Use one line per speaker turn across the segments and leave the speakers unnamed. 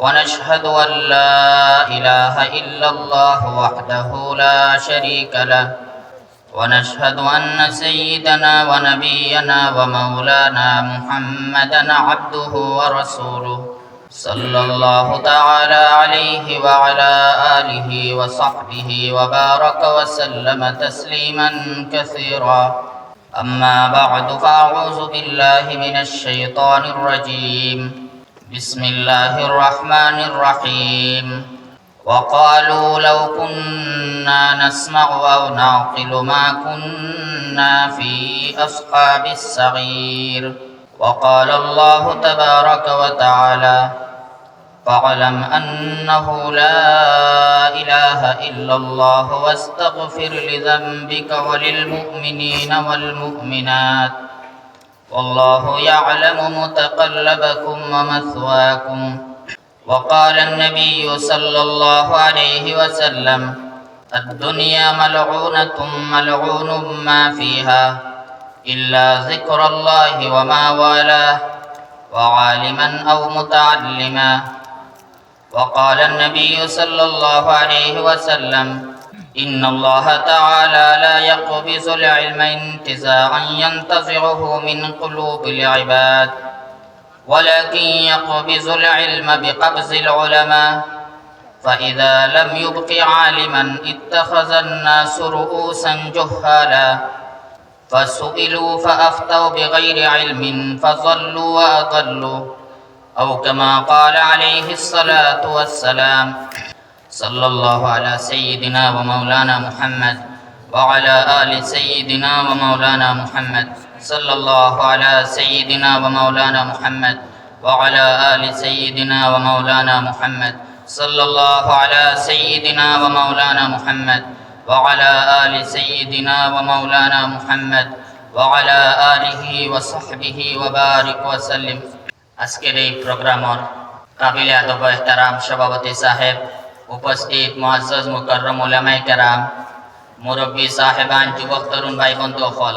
ونشهد أن لا إله إلا الله وحده لا شريك له. ونشهد أن سيدنا ونبينا ومولانا محمدا عبده ورسوله صلى الله تعالى عليه وعلى آله وصحبه وبارك وسلم تسليما كثيرا. أما بعد فأعوذ بالله من الشيطان الرجيم. بسم الله الرحمن الرحيم وقالوا لو كنا نسمع أو نعقل ما كنا في أصحاب السعير وقال الله تبارك وتعالى فاعلم أنه لا إله إلا الله واستغفر لذنبك وللمؤمنين والمؤمنات والله يعلم متقلبكم ومثواكم. وقال النبي صلى الله عليه وسلم الدنيا ملعونة ملعون ما فيها إلا ذكر الله وما والاه وعالما أو متعلما. وقال النبي صلى الله عليه وسلم إن الله تعالى لا يقبض العلم انتزاعا ينتزعه من قلوب العباد ولكن يقبض العلم بقبض العلماء. فإذا لم يبق عالما اتخذ الناس رؤوسا جهالا فسئلوا فأفتوا بغير علم فضلوا وأضلوا أو كما قال عليه الصلاة والسلام. صلى الله على سيدنا ومولانا محمد وعلى آل سيدنا ومولانا محمد. صلى الله على سيدنا ومولانا محمد وعلى آل سيدنا ومولانا محمد. صلى الله على سيدنا ومولانا محمد وعلى آل سيدنا ومولانا محمد وعلى آله وصحبه وبارك وسلم. أسكري برنامج قابل أدب احترام شبابتي صاحب উপস্থিত মুআজ্জাজ মুকাররম উলামায়ে কেরাম, মুরব্বী সাহেবান, যুবক, তরুণ ভাই বন্ধু হল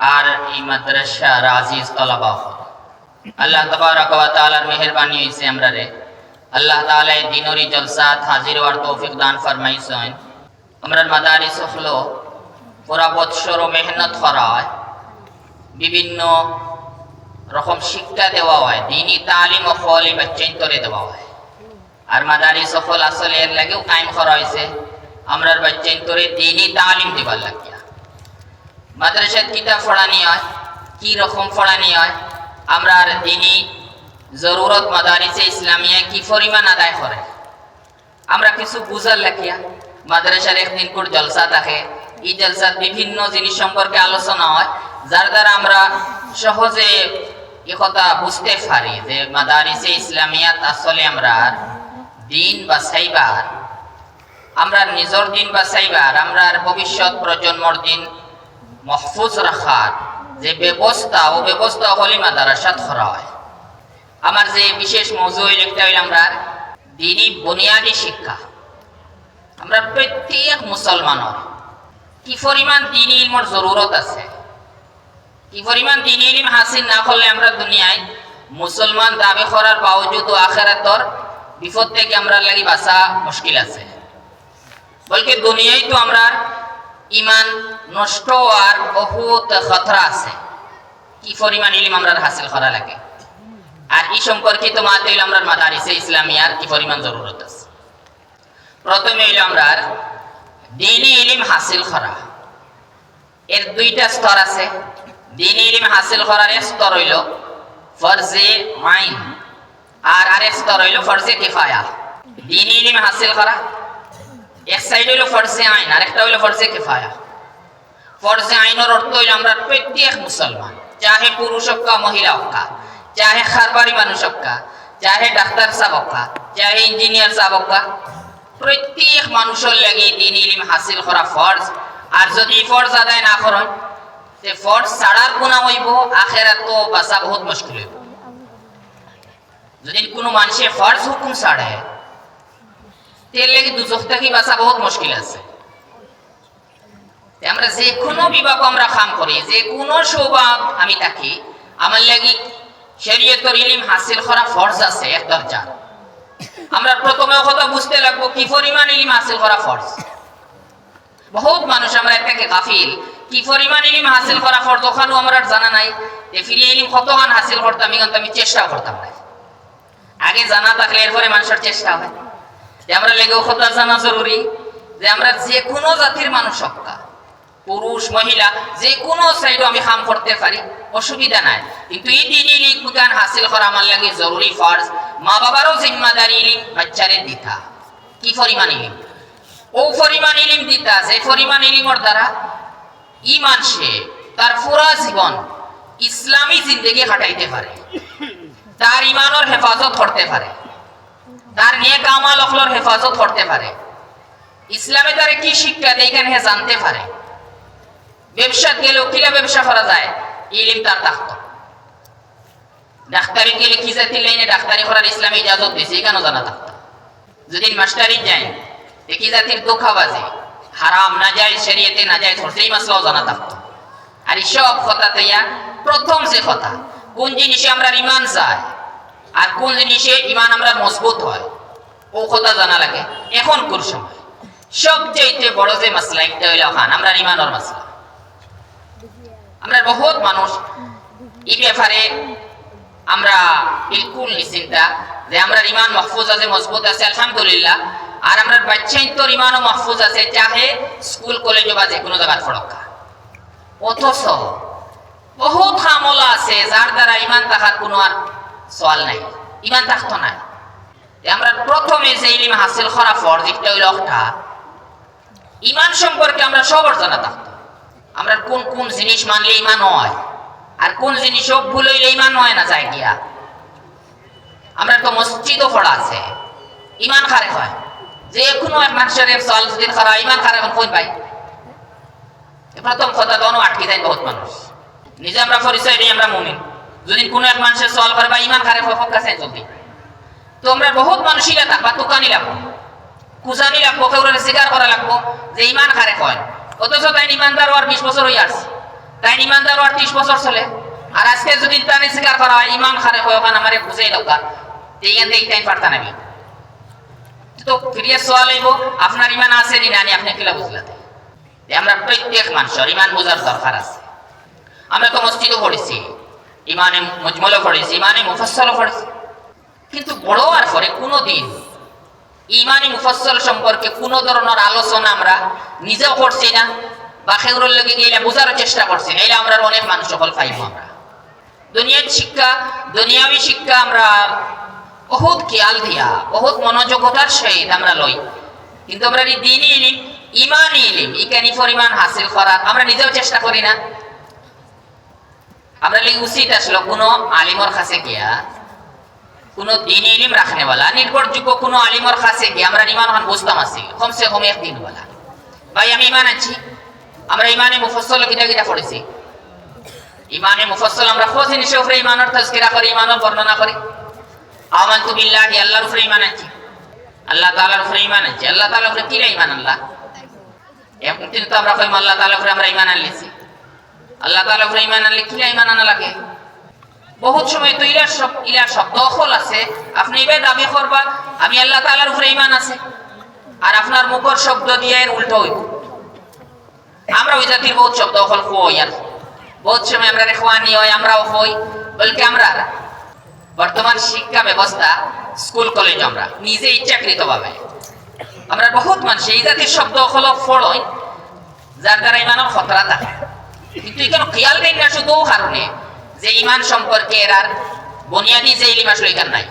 আর এই মাদ্রাসার আজিজ তলাবা হল আল্লাহ তবারক ওয়া তাআলার মেহেরবানি আমরা রে আল্লাহ তাআলা এই দিনরি জলসাত হাজির হওয়ার তৌফিক দান ফরমাইছেন। আমরার মাদারিস হলো পুরা বৎসর মেহনত করা হয়, বিভিন্ন রকম শিক্ষা দেওয়া হয় দিনই তালিম ও ফলি বাচ্চাইন্তরে দেওয়া হয়। আর মাদারি সফল আসলে এর লাগেও কায়েম করা হয়েছে। আমরার বাচ্চাইন্তরে দিনই তালিম দেবার লাগিয়া। মাদ্রাসার কিতাব পড়ানি হয় কি রকম পড়ানি হয় আমরার দিনই জরুরত মাদারিসে ইসলামিয়া কি পরিমাণ আদায় করে। আমরা কিছু বুঝার লাগিয়া মাদ্রাসার একদিন করে জলসা থাকে, এই জলসার বিভিন্ন জিনিস সম্পর্কে আলোচনা হয়, যার দ্বারা আমরা সহজে এ কথা বুঝতে পারি যে মাদারিসে ইসলামিয়াত আসলে আমরা দিন বাছাইবার, আমরা নিজের দিন বাছাইবার, আমরা ভবিষ্যৎ প্রজন্মর দিন মহফুজ রাখার যে ব্যবস্থা, ও ব্যবস্থা হলি মাদারাসাত করা হয়। আমার যে বিশেষ মৌজু একটা হইল আমরা দিনই বুনিয়াদী শিক্ষা। আমরা প্রত্যেক মুসলমানের কি পরিমাণ দিনই ইলমর জরুরত আছে? কি পরিমাণ দিন ইলিম হাসিল না করলে আমরা দুনিয়ায় মুসলমান দাবি করার বাউজুদ ও আখেরাতর বিপদ থেকে আমরা লাগি বাঁচা মুশকিল আছে। বলকে দুনিয়ায় তো আমরা ইমান নষ্ট আর বহুত খতরা আছে। কি পরিমাণ ইলিম আমরা হাসিল করা লাগে? আর এই সম্পর্কিত হইল আমরা মাদারিসে ইসলামিয়ার কি পরিমাণ জরুরত আছে? প্রথমে হইল আমরা দিনই ইলিম হাসিল করা। এর দুইটা স্তর আছে। দিন ইলিম হাসিল করার স্তর হইল ফরজে আইন আর আরেক স্তর হইল ফরজে কিফায়া। দিন ইলিম হাসিল করা। এক সাইড হইল ফরজে আইন, আরেকটা হইল ফরজে কিফায়া। ফরজে আইনের অর্থ হইল আমরা প্রত্যেক মুসলমান, চাহে পুরুষ হোক মহিলা হোক চাহে খারবারি মানুষ হোক চাহে ডাক্তার সাহেব হোক চাহে ইঞ্জিনিয়ার সাহেব হোক প্রত্যেক মানুষের লাগি দিন ইলিম হাসিল করা ফরজ। আর যদি ফরজ আদায় না করেন, তে ফরজ ছাড়ার গুণা হইব আখেরাত তো বাঁচা বহুত মুশকিল হইব। যদি কোনো মানুষের ফরজ হুকুম ছাড়ে, তেল লাগি দুজক থেকে বাঁচা বহুত মুশকিল আছে। আমরা যে কোনো বিভাগ আমরা কাম করি, যে কোনো সৌভাগ আমি থাকি, আমার লাগি শরীয়তর ইলিম হাসিল করা ফরজ আছে এক দরজা। আমরা প্রথমে কথা বুঝতে লাগবো কি পরিমাণ ইলিম হাসিল করা ফরজ। বহুত মানুষ আমরা এটাকে গাফিল, কি পরিমাণ ইলিম হাসিল করা ফরজ ওখানেও আমরা জানা নাই। ফিরিয়ে ইলিম কতখান হাসিল করতাম কিন্তু আমি চেষ্টা করতাম না আগে জানা থাকলে এরপরে মানুষের চেষ্টা হয়। যে আমরা লেগেও কথা জানা জরুরি যে আমরা যে কোনো জাতির মানুষ সত্তা পুরুষ, মহিলা, যে কোনো সাইডও আমি কাম করতে পারি, অসুবিধা নাই। কিন্তু এই দিন ইলিম জ্ঞান হাসিল করা আমার লাগে জরুরি ফরজ। মা বাবারও জিম্মাদারি ইলিম বাচ্চারে দিতা। কি পরিমাণ ইলিম? ও পরিমাণ ইলিম দিতা, যে পরিমাণ ইলিমর দ্বারা ই মানুষে তার পুরা জীবন ইসলামী জিন্দগি কাটাইতে পারে। তার ইমানের হেফাজত করতে পারে। তার নিয়ে কামাল অখলর হেফাজত করতে পারে। ইসলামে তারে কি শিক্ষা দেয় এখানে জানতে পারে। ব্যবসা গেলেও কিলা ব্যবসা করা যায়? ইলিম তার থাকত ডাক্তারি গেলে কি জাতি লাইনে ডাক্তারি করার ইসলামে ইজাজত দিয়েছে এখানেও জানা থাকত যদি মাস্টারি যায় কি জাতির দোকাবাজি হারাম, না যায় শরীয়তে, না যায় সেই মাসলাও জানা থাকত আর সব কথা তৈয়া প্রথম যে কথা কোন জিনিসে আমরা ইমান চাই আর কোন জিনিসে ইমান আমরা মজবুত হয়? ও কথা জানা লাগে? এখন কোন সময়? সবচেয়ে বড় যে মাসলা একটা হইল খান, আমরা ইমানের মাসলা। আমরা বহুত মানুষ এই ব্যাপারে আমরা বিলকুল নিশ্চিন্তা যে আমরা ইমান মাহফুজ আছে, মজবুত আছে, আলহামদুলিল্লাহ। আর আমরা বাচ্চাই তোর ইমানও মহফুজ আছে, চাহে স্কুল, কলেজ বা যে কোনো জায়গায় ফড়কা অথচ বহুত আমলা আছে যার দ্বারা ইমান থাকার কোনো আর সওয়াল নাই, ইমান থাকতো না আমরা প্রথমে যে ইলিম হাসিল করা ফরজ একটা হইল একটা। ইমান সম্পর্কে আমরা সবার জানা থাকতো আমরা কোন কোন জিনিস মানলে ইমান হয়, আর কোন জিনিস সব ভুল হইলে ইমান হয় না যায় গিয়া। আমরা তো মসজিদও পড়া আছে, ইমান খারে হয়? যে কোনো এক মানুষের সল খারা ইমান খারে পাই এ প্রথম কথা তো আটকে যায় বহুত মানুষ। নিজে আমরা পরিচয় দিই, আমরা মুমিন। যদি কোনো এক মানুষের সল করে বা ইমান খারে হোক কাছে জলদি তো আমরা বহুত মানুষই থাকবা দোকানি লাগবো কুজানি লাগবো কেউ স্বীকার করা লাগবো যে ইমান খারে হয় অথচ তাই ইমানদার আর বিশ বছর হয়ে আসছে তাই ইমানদার আর ত্রিশ বছর চলে। আর আজকে যদি তানে স্বীকার করা হয় ইমান খারে হয় ওখানে আমার বুঝাই দরকার এইখান থেকে তাই পারতা নাবি তো ফিরিয়ে সোয়াল হইব, আপনার ইমান আছে নি নানি আপনি কিলা বুঝলাতে? আমরা প্রত্যেক মানুষের ইমান বোঝার দরকার আছে। আমরা তো মসজিদও পড়েছি ইমানে মজমলও পড়েছি ইমানে মুফসলও পড়েছি। কিন্তু বড় আর পরে কোনো দিন ইমানি মুফসল সম্পর্কে কোনো ধরনের আলোচনা আমরা নিজেও করছি না বা সেগুলোর লেগে গেলে বোঝার চেষ্টা করছি না, এলে আমরা অনেক মানুষ সকল পাইব আমরা। দুনিয়ার শিক্ষা, দুনিয়াবী শিক্ষা আমরা বহুত খেয়াল দিয়া, বহুত মনোযোগতার সহিত আমরা লই। কিন্তু আমরা দিনই ইলিম ইমানই ইলিম, ইকানি পরিমাণ হাসিল করার আমরা নিজেও চেষ্টা করি না। আমরা লিগ উচিত আসলো কোনো আলিমর কাছে গিয়া কোন দিন ইলিম রাখনেওয়ালা নির্ভরযোগ্য কোনো আলিমর কাছে গিয়ে আমরা ইমান হন বুঝতাম আছি। কমসে কম এক দিনওয়ালা ভাই, আমি ইমান আছি আমরা ইমানে মুফসল কিটা কিটা পড়েছি। ইমানে মুফসল আমরা খোঁজ জিনিসের উপরে ইমানের তজকিরা করি ইমানের বর্ণনা করি। আমান্তু বিল্লাহি, আল্লাহর উপরে ইমান আছি আল্লাহ তাআলার উপরে ইমান আছি আল্লাহ তাআলার উপরে কিরা ইমান আল্লাহ একদিন তো আমরা কইম, আল্লাহ তাআলার উপরে আমরা ইমান আনলেছি। আল্লাহ তাআলার উপরে ইমান আনলে কিরা ইমান আনা লাগে? বহুত সময় তো ইলার সব ইলার সব দখল আছে। আপনি এবার দাবি করবা আমি আল্লাহ তাআলার উপরে ইমান আছে। আর আপনার মুখর শব্দ দিয়ে এর উল্টো হইব আমরা ওই জাতির বহুত শব্দ দখল কই আর বহুত সময় আমরা রেখওয়ানি হয় আমরাও হই। বলকে আমরা বর্তমান শিক্ষা ব্যবস্থা, স্কুল, কলেজ আমরা নিজে ইচ্ছাকৃত ভাবে আমরা বহুত মানুষ, এই জাতির শব্দ হল ফড়ই যার দ্বারা ইমানের খতরা থাকে। কিন্তু এখানে খেয়াল না, শুধু কারণে যে ইমান সম্পর্কে এর আর বুনিয়াদি যে ইলিম আসলে এখানে নাই।